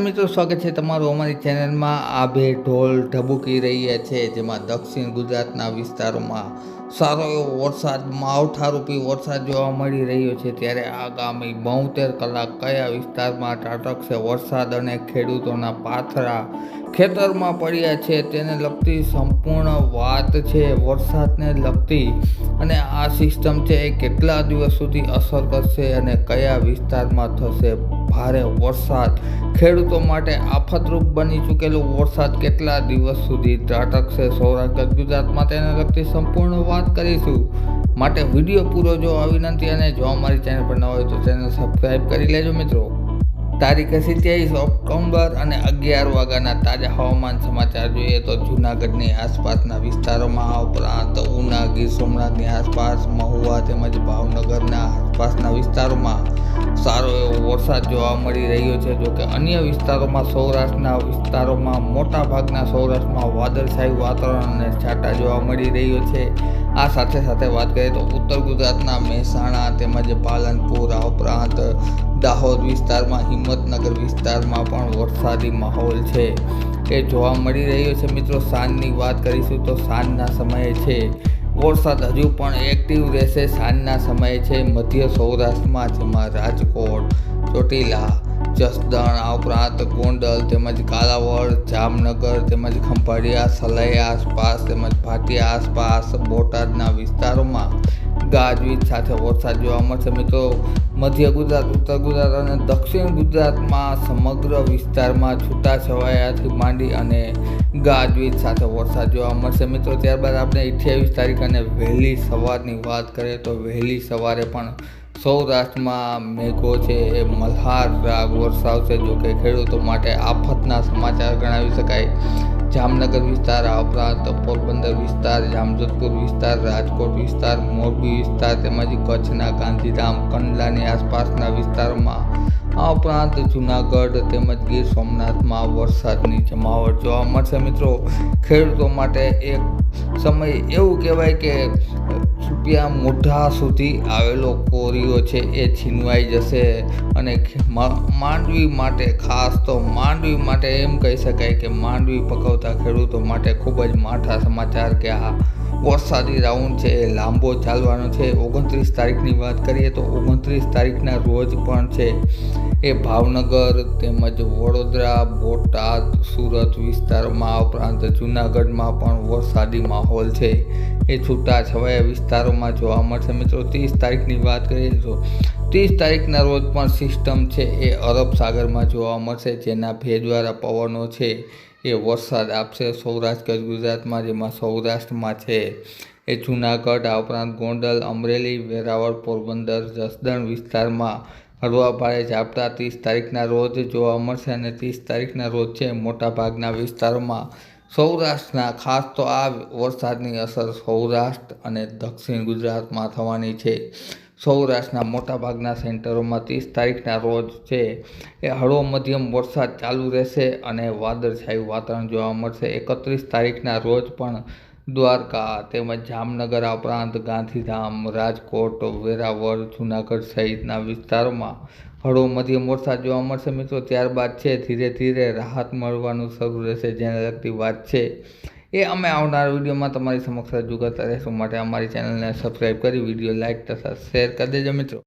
મિત્રો, સ્વાગત છે તમારું અમારી ચેનલમાં. આ બે ઢોલ ઢબુકી રહ્યા છે, જેમાં દક્ષિણ ગુજરાતના વિસ્તારોમાં સારો એવો વરસાદ, માવઠારૂપી વરસાદ જોવા મળી રહ્યો છે. ત્યારે આગામી બોતેર કલાક કયા વિસ્તારમાં ત્રાટકશે વરસાદ અને ખેડૂતોના પાથરા ખેતરમાં પડ્યા છે તેને લગતી સંપૂર્ણ વાત છે વરસાદને લગતી અને આ સિસ્ટમ છે એ કેટલા દિવસ સુધી અસર કરશે અને કયા વિસ્તારમાં થશે? ભારે વરસાદ. ખેડૂતો માટે આફતરૂપ બની ચૂકેલું વરસાદ કેટલા દિવસ સુધી ત્રાટકશે? સૌરાષ્ટ્ર, ગુજરાતમાં તેને લગતી સંપૂર્ણ વાત કરીશું. માટે વીડિયો પૂરો જોવા વિનંતી અને જો અમારી ચેનલ પર ન હોય તો ચેનલ સબસ્ક્રાઈબ કરી લેજો મિત્રો. તારીખ સિત્યાવીસ ઓક્ટોબર અને અગિયાર વાગ્યાના તાજા હવામાન સમાચાર જોઈએ તો જૂનાગઢની આસપાસના વિસ્તારોમાં આ ઉપરાંત ઉના ગીર સોમનાથની આસપાસ, મહુવા તેમજ ભાવનગરના આસપાસના વિસ્તારોમાં સારો એવો વરસાદ જોવા મળી રહ્યો છે. જોકે અન્ય વિસ્તારોમાં સૌરાષ્ટ્રના વિસ્તારોમાં મોટા ભાગના સૌરાષ્ટ્રમાં વાદળછાયું વાતાવરણ અને છાંટા જોવા મળી રહ્યો છે. આ સાથે સાથે વાત કરીએ તો ઉત્તર ગુજરાતના મહેસાણા તેમજ પાલનપુર આ ઉપરાંત દાહોદ વિસ્તારમાં, હિંમતનગર વિસ્તારમાં પણ વરસાદી માહોલ છે. એ જોવા મળી રહ્યો છે. મિત્રો, સાંજની વાત કરીશું તો સાંજના સમયે છે. વરસાદ હજુ પણ એક્ટિવ રહેશે. સાંજના સમયે છે. મધ્ય સૌરાષ્ટ્રમાં જેમાં રાજકોટ, ચોટીલા, જસદણ, આ ઉપરાંત ગોંડલ તેમજ કાલાવડ, જામનગર તેમજ ખંભાળિયા સલાઈ આસપાસ તેમજ ભાટિયા આસપાસ બોટાદના વિસ્તારોમાં ગાજવીજ સાથે વરસાદ જોવા મળશે. મિત્રો, મધ્ય ગુજરાત, ઉત્તર ગુજરાત અને દક્ષિણ ગુજરાતમાં સમગ્ર વિસ્તારમાં છૂટાછવાયાથી માંડી અને ગાજવીજ સાથે વરસાદ જોવા મળશે. મિત્રો, ત્યારબાદ આપણે અઠ્યાવીસ તારીખ અને વહેલી સવારની વાત કરીએ તો વહેલી સવારે પણ સૌરાષ્ટ્રમાં મેઘો છે, એ મલ્હાર રાગ વરસાવશે. જો કે ખેડૂતો માટે આફતના સમાચાર ગણાવી શકાય. જામનગર વિસ્તાર, આ ઉપરાંત પોરબંદર વિસ્તાર, જામજોધપુર વિસ્તાર, રાજકોટ વિસ્તાર, મોરબી વિસ્તાર તેમજ કચ્છના ગાંધીધામ, કંડલાની આસપાસના વિસ્તારોમાં. આ ઉપરાંત જુનાગઢ તેમજ ગીર સોમનાથમાં વરસાદની જમાવટ જોવા મળશે મિત્રો. ખેડૂતો માટે એક સમય એવું કહેવાય કે રૂપિયા મોઢા સુધી આવેલો કોરીઓ છે એ છીનવાઈ જશે અને માંડવી માટે ખાસ તો માંડવી માટે એમ કહી શકાય કે માંડવી પકવતા ખેડૂતો માટે ખૂબ જ માઠા સમાચાર કે આ વરસાદી રાઉન્ડ છે એ લાંબો ચાલવાનો છે. ઓગણત્રીસ તારીખની વાત કરીએ તો ઓગણત્રીસ તારીખના રોજ પણ છે. એ ભાવનગર તેમજ વડોદરા, બોટાદ, સુરત વિસ્તારોમાં ઉપરાંત જૂનાગઢમાં પણ વરસાદી માહોલ છે. એ છૂટા છવાયા વિસ્તારોમાં જોવા મળશે. મિત્રો, ત્રીસ તારીખની વાત કરીએ તો ત્રીસ તારીખના રોજ પણ સિસ્ટમ છે એ અરબ સાગરમાં જોવા મળશે, જેના ભેજવાળા પવનો છે. એ વરસાદ આપશે સૌરાષ્ટ્ર ગુજરાતમાં, જેમાં સૌરાષ્ટ્રમાં છે. એ જૂનાગઢ, આ ઉપરાંત ગોંડલ, અમરેલી, વેરાવળ, પોરબંદર, જસદણ વિસ્તારમાં હળવા ભારે ઝાપટા. ત્રીસ તારીખના રોજ જોવા મળશે અને ત્રીસ તારીખના રોજ છે મોટાભાગના વિસ્તારોમાં સૌરાષ્ટ્રના. ખાસ તો આ વરસાદની અસર સૌરાષ્ટ્ર અને દક્ષિણ ગુજરાતમાં થવાની છે. સૌરાષ્ટ્રના મોટાભાગના સેન્ટરોમાં ત્રીસ તારીખના રોજ છે. એ હળવો મધ્યમ વરસાદ ચાલુ રહેશે અને વાદળછાયું વાતાવરણ જોવા મળશે. એકત્રીસ તારીખના રોજ પણ દ્વારકા તેમજ જામનગર આ ઉપરાંત ગાંધીધામ, રાજકોટ, વેરાવળ, જૂનાગઢ સહિતના વિસ્તારોમાં હળવો મધ્યમ વરસાદ જોવા મળશે મિત્રો. ત્યારબાદ છે ધીરે ધીરે રાહત મળવાનું શરૂ રહેશે. જેને લગતી વાત છે એ અમે આવનાર વિડીયોમાં તમારી સમક્ષ રજૂ કરતા રહેશું. માટે અમારી ચેનલને સબસ્ક્રાઈબ કરી, વીડિયો લાઇક તથા શેર કરી દેજો મિત્રો.